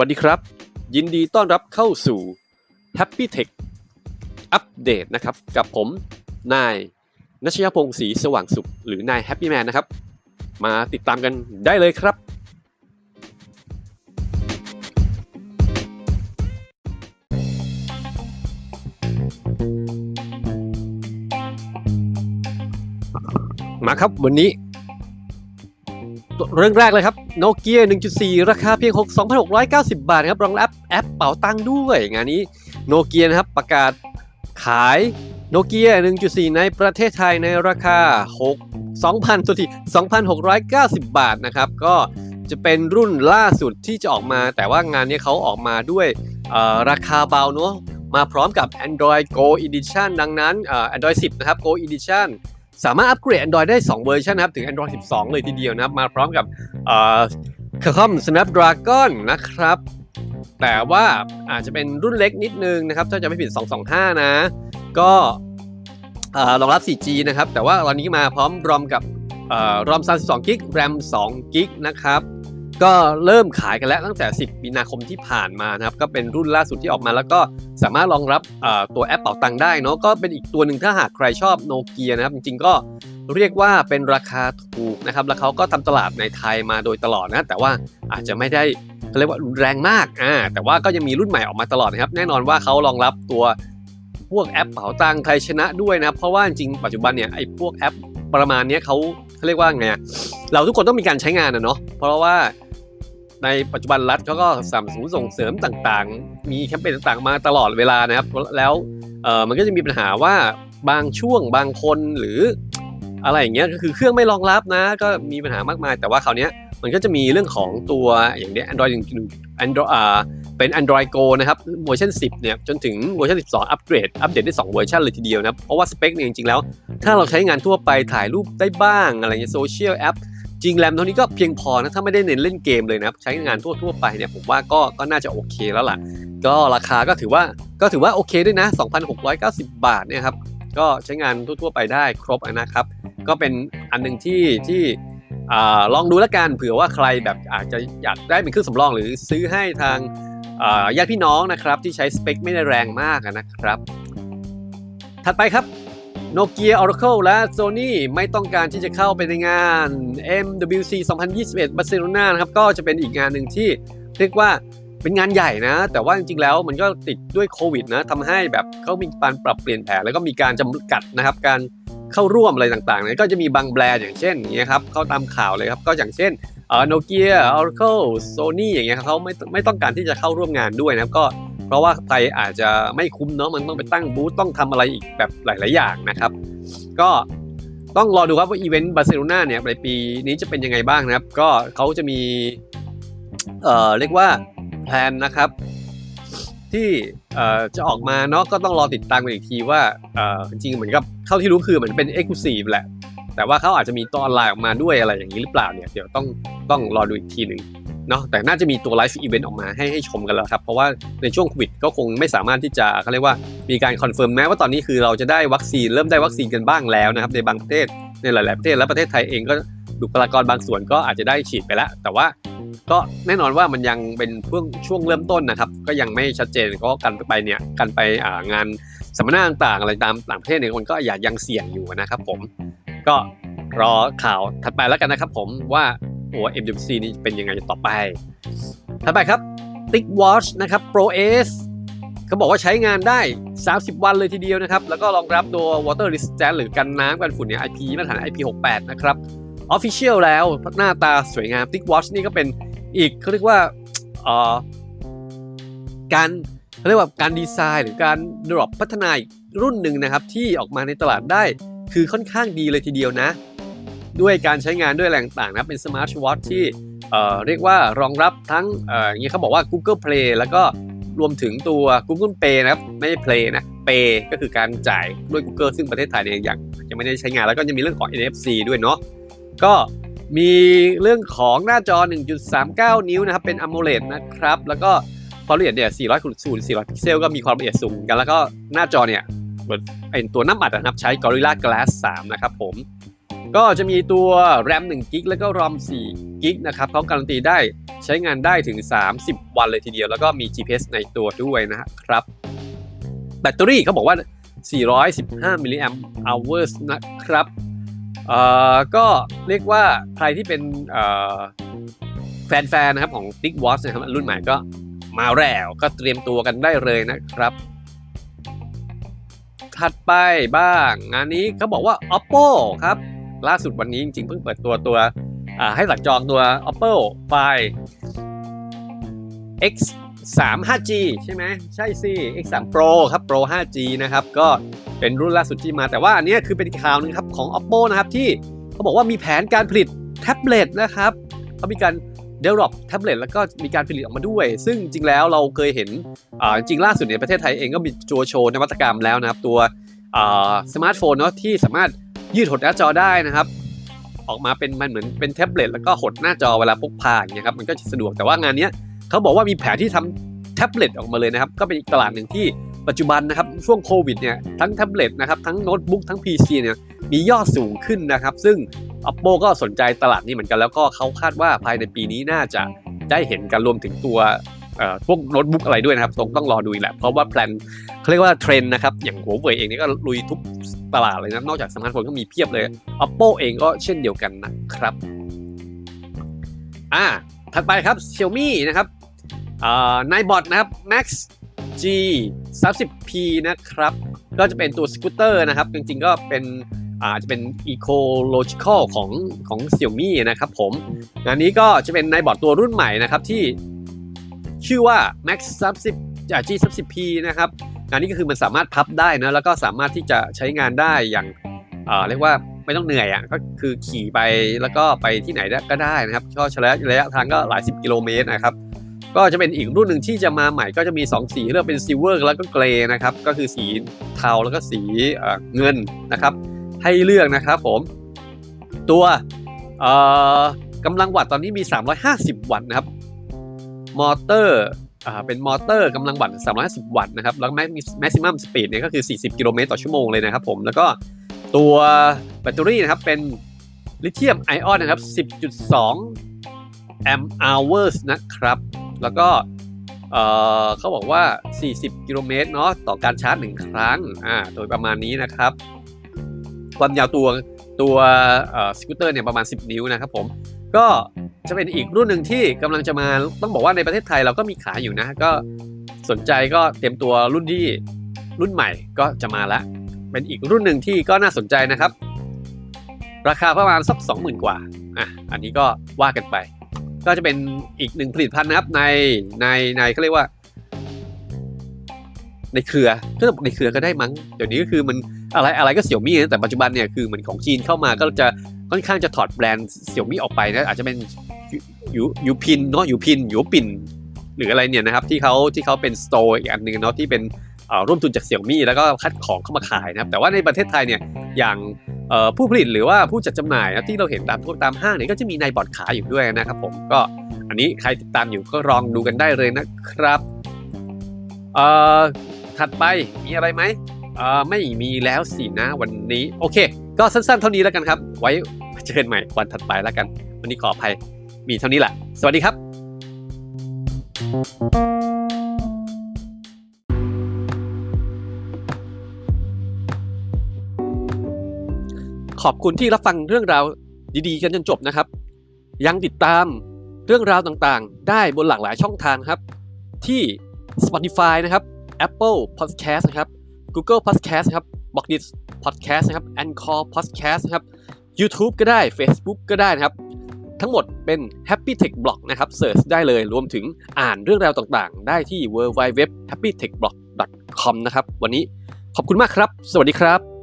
วัสดีครับ ยินดีต้อนรับเข้าสู่ Happy Tech อัปเดตนะครับ กับผม นายนัชยพงศ์ศรีสว่างสุข หรือนาย Happy Man นะครับ มาติดตามกันได้เลยครับ มาครับวันนี้ เรื่องแรกเลยครับโนเกีย1.4 ราคาเพียง6,690 บาทครับรองรับแอปเป๋าตังค์ด้วย งานนี้โนเกียนะครับประกาศขายโนเกีย1.4 ในประเทศไทยในราคา 6 2,000ตัวที่2,690 บาทนะครับ ก็จะเป็นรุ่นล่าสุดที่จะออกมา แต่ว่างานนี้เขาออกมาด้วยราคาเบาเนอะมาพร้อมกับ Android Go Edition ดังนั้น Android 10 นะครับ Go Edition สามารถอัปเกรด Android ได้ 2 เวอร์ชันนะครับ ถึง Android 12 เลยทีเดียวนะครับ มาพร้อมกับเอ่อ Qualcomm Snapdragon นะครับ แต่ว่าอาจจะเป็นรุ่นเล็กนิดนึงนะครับ ถ้าจะไม่ผิด 225 นะ ก็เอ่อรองรับ 4G นะครับ แต่ว่าตอนนี้มาพร้อมรอมกับเอ่อรอม32กิกแรม2กิกนะครับ ก็เริ่มขายกันแล้วตั้งแต่ 10 มีนาคมที่ผ่านมานะครับ ก็เป็นรุ่นล่าสุดที่ออกมา แล้วก็สามารถรองรับตัวแอปเป๋าตังได้เนาะก็เป็นอีกตัวหนึ่งถ้าหากใครชอบโนเกียนะครับ จริงๆก็เรียกว่าเป็นราคาถูกนะครับ แล้วเขาก็ทำตลาดในไทยมาโดยตลอดนะ แต่ว่าอาจจะไม่ได้เขาเรียกว่ารุนแรงมากอ่าแต่ว่าก็ยังมีรุ่นใหม่ออกมาตลอดนะครับ แน่นอนว่าเขารองรับตัวพวกแอปเป๋าตังค์ไทยชนะด้วยนะเพราะว่าจริงปัจจุบันเนี่ยไอ้พวกแอปประมาณนี้เขาเขาเรียกว่าไงเราทุกคนต้องมีการใช้งานนะเนาะเพราะว่า ในปัจจุบันรัฐเขาก็สนับสนุนส่งเสริมต่างๆ มีแคมเปญต่างๆ มาตลอดเวลานะครับ แล้วเออมันก็จะมีปัญหาว่าบางช่วงบางคนหรืออะไรอย่างเงี้ยก็คือเครื่องไม่รองรับนะ ก็มีปัญหามากมาย แต่ว่าคราวเนี้ยมันก็จะมีเรื่องของตัวอย่างเนี้ย Android 1 Android อ่าเป็น Android Go นะครับเวอร์ชัน10 เนี่ย จนถึงเวอร์ชัน12 อัปเกรด อัปเดตได้ 2 เวอร์ชันเลยทีเดียวนะเพราะว่าสเปคเนี่ยจริงๆแล้ว ถ้าเราใช้งานทั่วไปถ่ายรูปได้บ้าง อะไรเงี้ยโซเชียลแอป ริงแรมเท่านี้ก็เพียงพอนะถ้าไม่ได้เน้นเล่นเกมเลยนะครับใช้งานทั่วๆไปเนี่ยผมว่าก็ก็น่าจะโอเคแล้วล่ะ ก็ราคาก็ถือว่าก็ถือว่าโอเคด้วยนะ 2,690 บาทเนี่ยครับก็ใช้งานทั่วๆไปได้ครบนะครับ ก็เป็นอันหนึ่งที่ที่ลองดูแล้วกันเผื่อว่าใครแบบอาจจะอยากได้เป็นเครื่องสำรองหรือซื้อให้ทางญาติพี่น้องนะครับที่ใช้สเปคไม่ได้แรงมากนะครับ ถัดไปครับ โนเกีย Oracle และ Sony ไม่ต้องการที่จะเข้าไปในงาน MWC 2021บาร์เซโลนานะครับ ก็จะเป็นอีกงานหนึ่งที่เรียกว่าเป็นงานใหญ่นะ แต่ว่าจริงๆแล้วมันก็ติดด้วยโควิดนะทำให้แบบเขามีการปรับเปลี่ยนแผนแล้วก็มีการจำกัดนะครับ การเข้าร่วมอะไรต่างๆเนี่ยก็จะมีบางแบรนด์อย่างเช่นอย่างเงี้ยครับเขาตามข่าวเลยครับ ก็อย่างเช่นเอ่อโนเกีย Oracle Sony อย่างเงี้ยเขาไม่ไม่ต้องการที่จะเข้าร่วมงานด้วยนะครับก็ เพราะว่าไปอาจจะไม่คุ้มเนาะมันต้องไปตั้งบูธต้องทำอะไรอีกแบบหลาย ๆ อย่างนะครับ ก็ต้องรอดูครับว่าอีเวนต์บาร์เซโลนาเนี่ยในปีนี้จะเป็นยังไงบ้างนะครับ ก็เขาจะมีเอ่อเรียกว่าแพลนนะครับ ที่เอ่อจะออกมาเนาะก็ต้องรอติดตามกันอีกทีว่าเอ่อจริงๆเหมือนกับเท่าที่รู้คือเหมือนเป็นเอ็กซ์คลูซีฟแหละ แต่ว่าเขาอาจจะมีตออนไลน์ออกมาด้วยอะไรอย่างนี้หรือเปล่าเนี่ยเดี๋ยวต้องต้องรอดูอีกทีหนึ่ง เนาะแต่น่าจะมีตัวไลฟ์อีเวนต์ออกมาให้ให้ชมกันแล้วครับ เพราะว่าในช่วงโควิดก็คงไม่สามารถที่จะเขาเรียกว่ามีการคอนเฟิร์มแม้ว่าตอนนี้คือเราจะได้วัคซีนเริ่มได้วัคซีนกันบ้างแล้วนะครับในบางประเทศในหลาย ๆ ประเทศและประเทศไทยเองก็บุคลากรบางส่วนก็อาจจะได้ฉีดไปแล้ว แต่ว่าก็แน่นอนว่ามันยังเป็นช่งช่วงเริ่มต้นนะครับ ก็ยังไม่ชัดเจนก็กันไปเนี่ยกันไปงานสัมมนาต่างๆอะไรตามต่างประเทศเนี่ยมันก็อย่ายังเสี่ยงอยู่นะครับผมก็รอข่าวถัดไปแล้วกันนะครับผมว่า โอ้ MWC นี่เป็นยังไงต่อไปถัดไปครับ Tick Watch นะครับ Pro S เขาบอกว่าใช้งานได้ 30 วันเลยทีเดียวนะครับ แล้วก็รองรับตัว Water Resistant หรือกันน้ำกันฝุ่นเนี่ย IP มาตรฐาน IP68 นะครับ Official แล้วหน้าตาสวยงาม Tick Watch นี่ก็เป็นอีกเขาเรียกว่าอ่อการเขาเรียกว่าการดีไซน์หรือการ drop พัฒนาอีกรุ่นหนึ่งนะครับ ที่ออกมาในตลาดได้คือค่อนข้างดีเลยทีเดียวนะ ด้วยการใช้งานด้วยแรงต่างนะเป็นสมาร์ทวอทที่เอ่อเรียกว่ารองรับทั้งเอ่ออย่างนี้เขาบอกว่า Google Play แล้วก็รวมถึงตัว Google Pay นะครับ ไม่ใช่ Play นะ Pay ก็คือการจ่ายด้วย Google ซึ่งประเทศไทยเนี่ยยังยังไม่ได้ใช้งานแล้วก็จะมีเรื่องของ NFC ด้วยเนาะก็มีเรื่องของหน้าจอ 1.39 นิ้วนะครับ เป็น AMOLED นะครับ แล้วก็ความละเอียดเนี่ย 400คูณ400 พิกเซล ก็มีความละเอียดสูงกัน แล้วก็หน้าจอเนี่ยเหมือนเป็นตัวน้ำอัดนะครับ ใช้ Gorilla Glass 3 นะครับผม ก็จะมีตัว RAM 1กิกแล้วก็ ROM 4กิกนะครับเขาการันตีได้ใช้งานได้ถึง 30 วันเลยทีเดียว แล้วก็มี GPS ในตัวด้วยนะครับ แบตเตอรี่เขาบอกว่า 415 มิลลิแอมป์ hours นะครับเอ่อก็เรียกว่าใครที่เป็นแฟนๆนะครับของ t i c Watch นะครับรุ่นใหม่ก็มาแล้วก็เตรียมตัวกันได้เลยนะครับ ถัดไปบ้าง งานนี้เขาบอกว่า Oppo ครับ ล่าสุดวันนี้จริงๆเพิ่งเปิดตัวตัวให้สั่งจองตัว Oppo Find X 3 5G ใช่ไหมใช่สิ X 3 Pro ครับ Pro 5G นะครับ ก็เป็นรุ่นล่าสุดที่มา แต่ว่าอันนี้คือเป็นข่าวหนึงครับของ Oppo นะครับ ที่เขาบอกว่ามีแผนการผลิตแท็บเล็ตนะครับเขามีการ develop แท็บเล็ตแล้วก็มีการผลิตออกมาด้วย ซึ่งจริงแล้วเราเคยเห็นจริงล่าสุดในประเทศไทยเองก็มีโจโชว์นวัตกรรมแล้วนะครับ ตัวสมาร์ทโฟนเนาะที่สามารถ ยืดหดหน้าจอได้นะครับ ออกมาเป็นมันเหมือนเป็นแท็บเล็ตแล้วก็หดหน้าจอเวลาพกพาอย่างเงี้ยครับมันก็จะสะดวกแต่ว่างานนี้เขาบอกว่ามีแผนที่ทำแท็บเล็ตออกมาเลยนะครับก็เป็นอีกตลาดหนึ่งที่ปัจจุบันนะครับช่วงโควิดเนี่ยทั้งแท็บเล็ตนะครับทั้งโน้ตบุ๊กทั้ง PC เนี่ยมียอดสูงขึ้นนะครับ ซึ่ง Oppo ก็สนใจตลาดนี้เหมือนกันแล้วก็เขาคาดว่าภายในปีนี้น่าจะได้เห็นกันรวมถึงตัว พวกโน้ตบุ๊กอะไรด้วยนะครับต้องต้องรอดูอีกแหละเพราะว่าแพลนเขาเรียกว่าเทรนนะครับ อย่างหัวเว่ยเองนี่ก็ลุยทุกตลาดเลยนะนอกจากสมาร์ทโฟนก็มีเพียบเลย Oppo เองก็เช่นเดียวกันนะครับอ่าถัดไปครับ Xiaomi นะครับนายบอทนะครับ Max G 30P นะครับ ก็จะเป็นตัวสกูตเตอร์นะครับ จริงๆก็เป็นอาจจะเป็น ecological ของของ Xiaomi นะครับผม งานนี้ก็จะเป็นนายบอร์ดตัวรุ่นใหม่นะครับที่ ชื่อว่า Max 30จาก G 30P นะครับงานนี้ก็คือมันสามารถพับได้นะแล้วก็สามารถที่จะใช้งานได้อย่างเรียกว่าไม่ต้องเหนื่อยอะก็คือขี่ไปแล้วก็ไปที่ไหนก็ได้นะครับก็ระยะระยะทางก็หลายสิบกิโลเมตรนะครับก็จะเป็นอีกรุ่นหนึ่งที่จะมาใหม่ก็จะมี 2 สีเลือกเป็นซิลเวอร์แล้วก็เกรย์นะครับก็คือสีเทาแล้วก็สีเงินนะครับ ให้เลือกนะครับผม ตัวกำลังวัตต์ตอนนี้มี 350 วัตต์นะครับ มอเตอร์อ่าเป็นมอเตอร์กำลังวัตต์350 วัตต์นะครับ แล้วแม็กซิมัมสปีดเนี่ยก็คือ 40 กิโลเมตรต่อชั่วโมงเลยนะครับผม แล้วก็ตัวแบตเตอรี่นะครับเป็นลิเธียมไอออนนะครับ 10.2 แอมป์ hours นะครับ แล้วก็เอ่อเขาบอกว่า 40 กิโลเมตรเนาะต่อการชาร์จ 1 ครั้งอ่าโดยประมาณนี้นะครับ ความยาวตัวตัวเอ่อสกูตเตอร์เนี่ยประมาณ 10 นิ้วนะครับผม ก็จะเป็นอีกรุ่นหนึ่งที่กำลังจะมาต้องบอกว่าในประเทศไทยเราก็มีขายอยู่นะ ก็สนใจก็เตรียมตัวรุ่นที่รุ่นใหม่ก็จะมาแล้วเป็นอีกรุ่นหนึ่งที่ก็น่าสนใจนะครับ ราคาประมาณสัก20,000 กว่าอะอันนี้ก็ว่ากันไป ก็จะเป็นอีกหนึ่งผลิตภัณฑ์นะครับในในในเขาเรียกว่า ในเครือก็ในเครือก็ได้มั้งเดี๋ยวนี้ก็คือมันอะไรอะไรก็เสี่ยวมี่นะแต่ปัจจุบันเนี่ยคือเหมือนของจีนเข้ามาก็จะ ค่อนข้างจะถอดแบรนด์เสี่ยวมี่ออกไปนะอาจจะเป็นยูยูพินเนาะยูพินยูปินหรืออะไรเนี่ยนะครับที่เขาที่เขาเป็นสโตร์อีกอันหนึ่งเนาะที่เป็นร่วมทุนจากเสี่ยวมี่แล้วก็คัดของเข้ามาขายนะครับแต่ว่าในประเทศไทยเนี่ยอย่างผู้ผลิตหรือว่าผู้จัดจำหน่ายนะที่เราเห็นตามตามห้างเนี่ยก็จะมีนายบอร์ดขายอยู่ด้วยนะครับผมก็อันนี้ใครติดตามอยู่ก็ลองดูกันได้เลยนะครับเอ่อถัดไปมีอะไรไหมเอ่อไม่มีแล้วสินะวันนี้โอเค ก็สั้นๆเท่านี้แล้วกันครับ ไว้เจอกันใหม่วันถัดไปแล้วกัน วันนี้ขออภัยมีเท่านี้แหละ สวัสดีครับ ขอบคุณที่รับฟังเรื่องราวดีๆ กันจนจบนะครับ ยังติดตามเรื่องราวต่างๆ ได้บนหลากหลายช่องทางครับ ที่ Spotify นะครับ Apple Podcast นะครับ Google Podcast นะครับ b o x d i t Podcast นะครับ Anchor Podcast นะครับ YouTube ก็ได้ Facebook ก็ได้นะครับ ทั้งหมดเป็น Happy Tech Blog นะครับเสิร์ชได้เลยรวมถึงอ่านเรื่องราวต่างๆ ได้ที่ www.happytechblog.com นะครับ วันนี้ขอบคุณมากครับ สวัสดีครับ